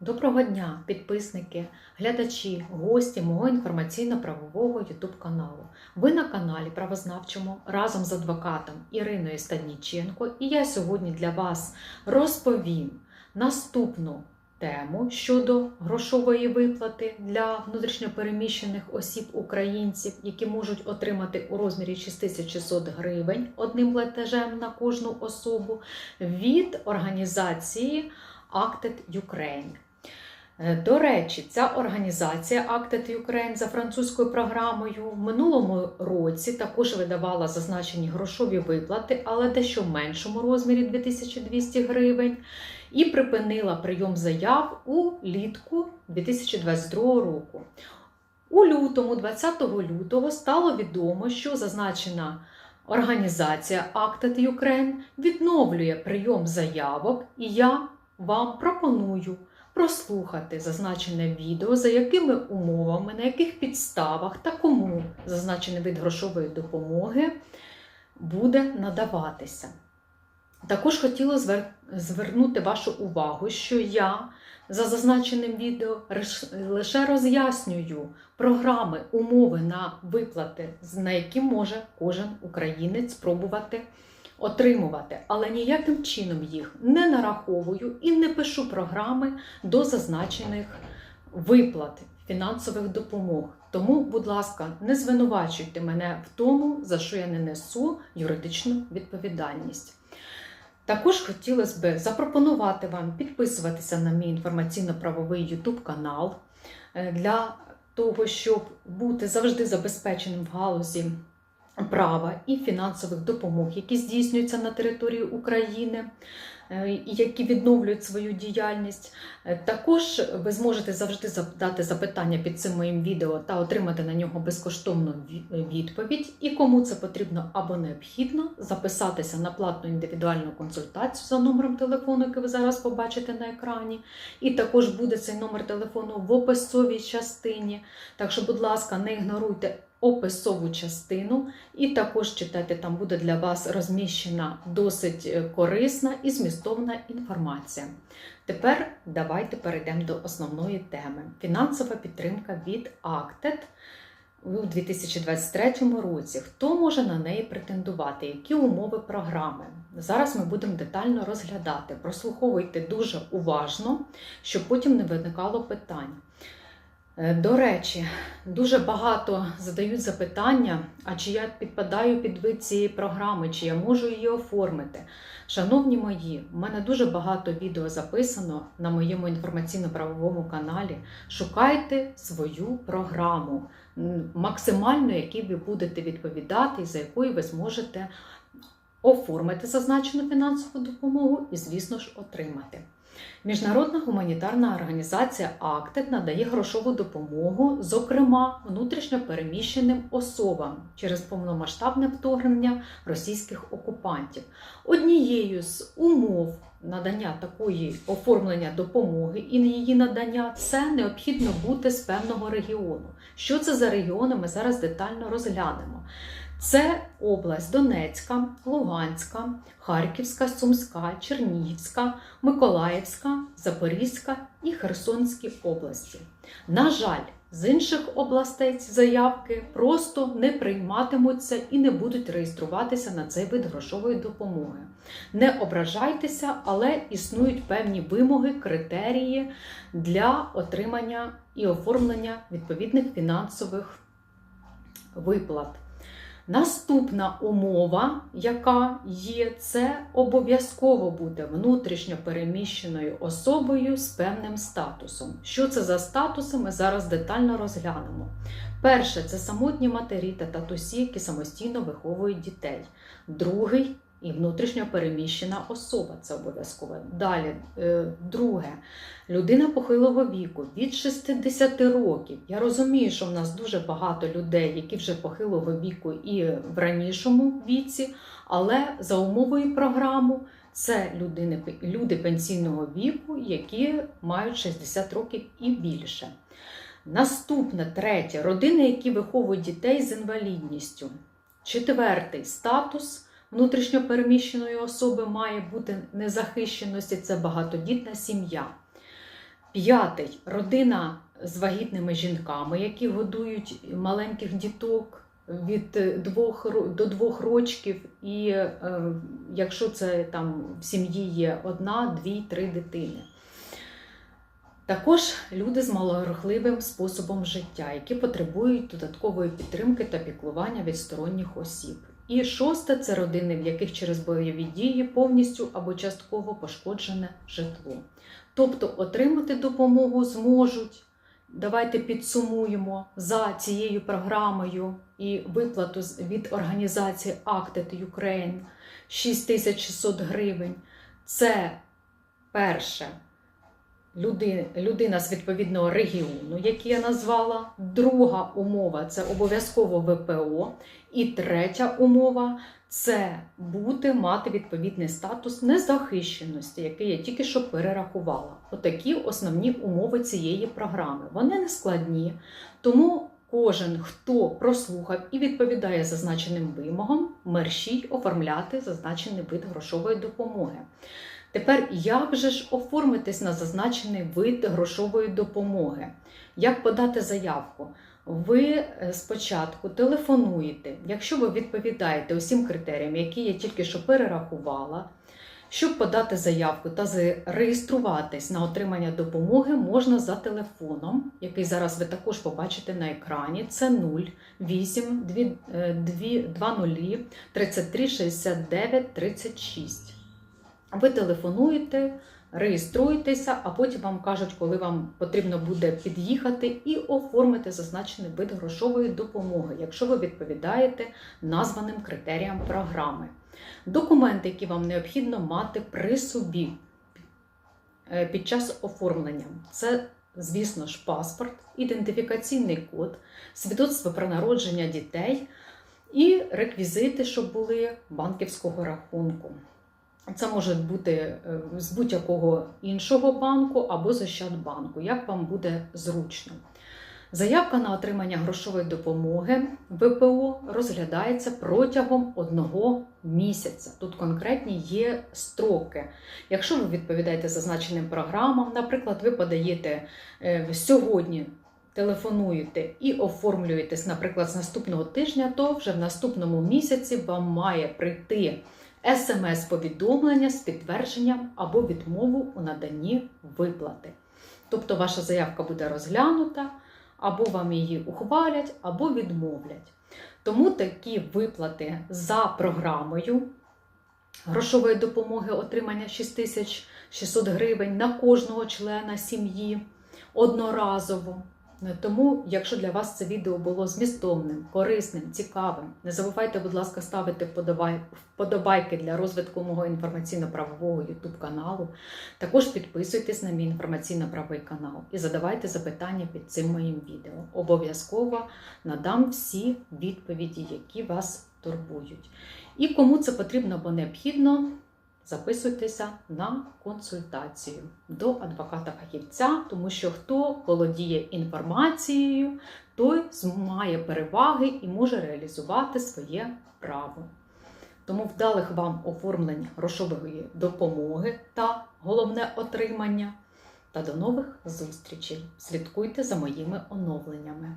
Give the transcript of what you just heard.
Доброго дня, підписники, глядачі, гості мого інформаційно-правового YouTube каналу. Ви на каналі Правознавчому разом з адвокатом Іриною Стадніченко, і я сьогодні для вас розповім наступну тему щодо грошової виплати для внутрішньопереміщених осіб українців, які можуть отримати у розмірі 6600 гривень одним платежем на кожну особу від організації Acted Ukraine. Е, До речі, ця організація Acted Ukraine за французькою програмою в минулому році також видавала зазначені грошові виплати, але дещо в меншому розмірі 2200 гривень, і припинила прийом заяв у літку 2022 року. У лютому, 20 лютого, стало відомо, що зазначена організація Acted Ukraine відновлює прийом заявок, і я вам пропоную прослухати зазначене відео, за якими умовами, на яких підставах та кому зазначений вид грошової допомоги буде надаватися. Також хотіла звернути вашу увагу, що я за зазначеним відео лише роз'яснюю програми, умови на виплати, на які може кожен українець спробувати отримувати, але ніяким чином їх не нараховую і не пишу програми до зазначених виплат фінансових допомог. Тому, будь ласка, не звинувачуйте мене в тому, за що я не несу юридичну відповідальність. Також хотілося б запропонувати вам підписуватися на мій інформаційно-правовий YouTube канал е, для того, щоб бути завжди забезпеченим в галузі права і фінансових допомог, які здійснюються на території України е, які відновлюють свою діяльність. Е, Також ви зможете завжди задати запитання під цим моїм відео та отримати на нього безкоштовну відповідь. І кому це потрібно або необхідно, записатися на платну індивідуальну консультацію за номером телефону, який ви зараз побачите на екрані. І також буде цей номер телефону в описовій частині. Так що, будь ласка, не ігноруйте описову частину, і також читайте, там буде для вас розміщена досить е, корисна і змістовна інформація. Тепер давайте перейдемо до основної теми: фінансова підтримка від Acted у 2023 році. Хто може на неї претендувати? Які умови програми? Зараз ми будемо детально розглядати. Прослуховуйте дуже уважно, щоб потім не виникало питань. Е, До речі, дуже багато задають запитання, а чи я підпадаю під вид цієї програми, чи я можу її оформити. Шановні мої, в мене дуже багато відео записано на моєму інформаційно-правовому каналі. Шукайте свою програму, максимально, якій ви будете відповідати, і за якою ви зможете оформити зазначену фінансову допомогу і, звісно ж, отримати. Міжнародна гуманітарна організація АКТЕД надає грошову допомогу, зокрема внутрішньопереміщеним особам через повномасштабне вторгнення російських окупантів. Однією з умов надання такої оформлення допомоги і її надання це необхідно бути з певного регіону. Що це за регіони? Ми зараз детально розглянемо. Це область Донецька, Луганська, Харківська, Сумська, Чернігівська, Миколаївська, Запорізька і Херсонські області. На жаль, з інших областей ці заявки просто не прийматимуться і не будуть реєструватися на цей вид грошової допомоги. Не ображайтеся, але існують певні вимоги, критерії для отримання і оформлення відповідних фінансових виплат. Наступна умова, яка є, це обов'язково бути внутрішньо переміщеною особою з певним статусом. Що це за статуси, ми зараз детально розглянемо. Перше це самотні матері та татусі, які самостійно виховують дітей. Другий і внутрішньо переміщена особа це обов'язково. Далі, е, друге, людина похилого віку від 60 років. Я розумію, що в нас дуже багато людей, які вже похилого віку і в ранішому віці, але за умовою програму це людини, люди пенсійного віку, які мають 60 років і більше. Наступне, третє родини, які виховують дітей з інвалідністю. Четвертий статус внутрішньопереміщеної особи має бути незахищеності це багатодітна сім'я. П'ятий родина з вагітними жінками, які годують маленьких діток від двох до двох рочків, і е, якщо це там в сім'ї є одна, дві, три дитини. Також люди з малорухливим способом життя, які потребують додаткової підтримки та піклування від сторонніх осіб. І шосте це родини, в яких через бойові дії повністю або частково пошкоджене житло. Тобто отримати допомогу зможуть. Давайте підсумуємо за цією програмою і виплату від організації Acted Ukraine 6600 гривень. Це перше людина з відповідного регіону, який я назвала. Друга умова це обов'язково ВПО. І третя умова це бути мати відповідний статус незахищеності, який я тільки що перерахувала. Отакі основні умови цієї програми. Вони не складні, тому кожен, хто прослухав і відповідає зазначеним вимогам, мерщій оформляти зазначений вид грошової допомоги. Тепер, як же ж оформитись на зазначений вид грошової допомоги? Як подати заявку? Ви е, спочатку телефонуєте, якщо ви відповідаєте усім критеріям, які я тільки що перерахувала, щоб подати заявку та зареєструватись на отримання допомоги, можна за телефоном, який зараз ви також побачите на екрані. Це 08 20 33 69 36. Ви телефонуєте, реєструєтеся, а потім вам кажуть, коли вам потрібно буде під'їхати і оформити зазначений вид грошової допомоги, якщо ви відповідаєте названим критеріям програми. Документи, які вам необхідно мати при собі е, під час оформлення, це, звісно ж, паспорт, ідентифікаційний код, свідоцтво про народження дітей і реквізити, щоб були банківського рахунку. Це може бути е, з будь-якого іншого банку або з Ощадбанку, як вам буде зручно. Заявка на отримання грошової допомоги ВПО розглядається протягом одного місяця. Тут конкретні є строки. Якщо ви відповідаєте зазначеним програмам, наприклад, ви подаєте е, сьогодні. Телефонуєте і оформлюєтесь, наприклад, з наступного тижня, то вже в наступному місяці вам має прийти смс-повідомлення з підтвердженням або відмову у наданні виплати. Тобто ваша заявка буде розглянута, або вам її ухвалять, або відмовлять. Тому такі виплати за програмою грошової допомоги отримання 6600 гривень на кожного члена сім'ї одноразово. Тому, якщо для вас це відео було змістовним, корисним, цікавим, не забувайте, будь ласка, ставити вподобайки для розвитку мого інформаційно-правового YouTube каналу. Також підписуйтесь на мій інформаційно-правовий канал і задавайте запитання під цим моїм відео. Обов'язково надам всі відповіді, які вас турбують. І кому це потрібно або необхідно, записуйтеся на консультацію до адвоката-фахівця, тому що хто володіє інформацією, той має переваги і може реалізувати своє право. Тому вдалих вам оформлень грошової допомоги та головне отримання. Та до нових зустрічей. Слідкуйте за моїми оновленнями.